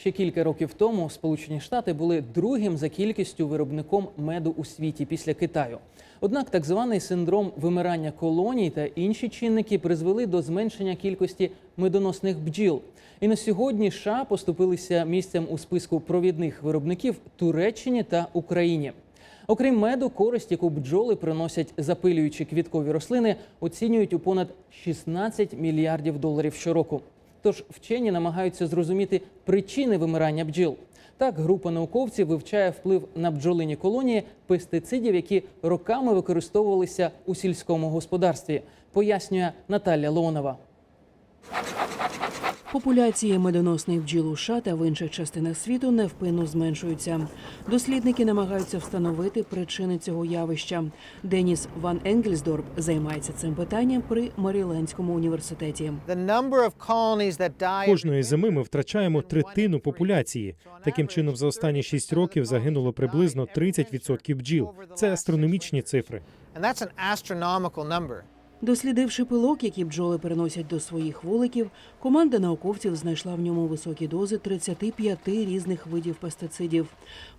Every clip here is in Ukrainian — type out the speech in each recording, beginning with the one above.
Ще кілька років тому Сполучені Штати були другим за кількістю виробником меду у світі після Китаю. Однак так званий синдром вимирання колоній та інші чинники призвели до зменшення кількості медоносних бджіл. І на сьогодні США поступилися місцем у списку провідних виробників Туреччині та Україні. Окрім меду, користь, яку бджоли приносять запилюючи квіткові рослини, оцінюють у понад 16 мільярдів доларів щороку. Тож вчені намагаються зрозуміти причини вимирання бджіл. Так, група науковців вивчає вплив на бджолині колонії пестицидів, які роками використовувалися у сільському господарстві, пояснює Наталя Леонова. Популяції медоносних бджіл у США та в інших частинах світу невпинно зменшуються. Дослідники намагаються встановити причини цього явища. Деніс Ван Енгельсдорп займається цим питанням при Марілендському університеті. Кожної зими ми втрачаємо третину популяції. Таким чином, за останні шість років загинуло приблизно 30% бджіл. Це астрономічні цифри. Дослідивши пилок, який бджоли переносять до своїх вуликів, команда науковців знайшла в ньому високі дози 35 різних видів пестицидів.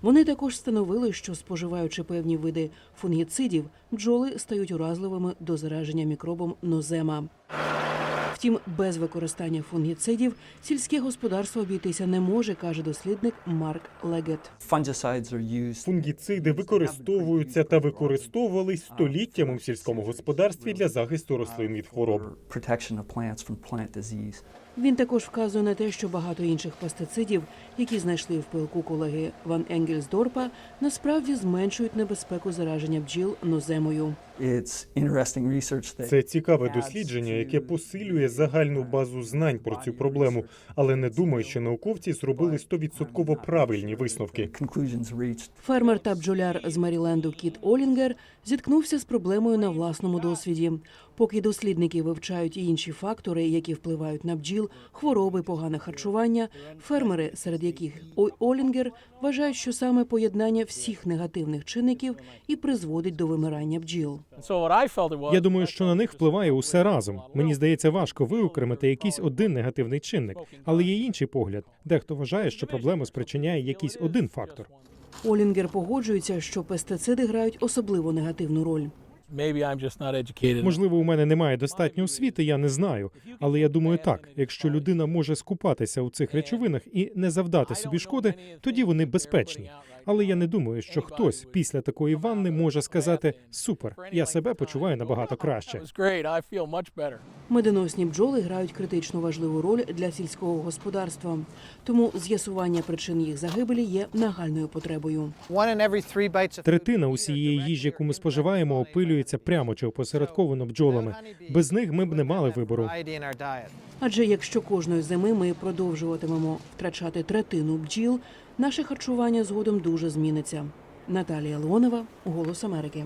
Вони також встановили, що споживаючи певні види фунгіцидів, бджоли стають уразливими до зараження мікробом нозема. Втім, без використання фунгіцидів сільське господарство обійтися не може, каже дослідник Марк Легет. Фунгіциди використовуються та використовувались століттями у сільському господарстві для захисту рослин від хвороб. Він також вказує на те, що багато інших пестицидів, які знайшли в пилку колеги Ван Енгельсдорпа, насправді зменшують небезпеку зараження бджіл ноземою. It's interesting research that Це цікаве дослідження, яке посилює загальну базу знань про цю проблему, але не думаю, що науковці зробили стовідсотково правильні висновки. Фермер та бджоляр з Меріленду Кіт Олінгер зіткнувся з проблемою на власному досвіді. Поки дослідники вивчають і інші фактори, які впливають на бджіл, хвороби, погане харчування, фермери, серед яких Ой Олінгер, вважають, що саме поєднання всіх негативних чинників і призводить до вимирання бджіл. Я думаю, що на них впливає усе разом. Мені здається, важко виокремити якийсь один негативний чинник, але є інший погляд. Дехто вважає, що проблему спричиняє якийсь один фактор. Олінгер погоджується, що пестициди грають особливо негативну роль. Maybe I'm just not educated. Можливо, у мене немає достатньо освіти, я не знаю. Але я думаю, так: якщо людина може скупатися у цих речовинах і не завдати собі шкоди, тоді вони безпечні. Але я не думаю, що хтось після такої ванни може сказати супер, я себе почуваю набагато краще. Медоносні бджоли грають критично важливу роль для сільського господарства, тому з'ясування причин їх загибелі є нагальною потребою. Третина усієї їжі, яку ми споживаємо, опилюється прямо чи опосередковано бджолами. Без них ми б не мали вибору. Адже якщо кожної зими ми продовжуватимемо втрачати третину бджіл, наше харчування згодом дуже зміниться. Наталія Леонова, Голос Америки.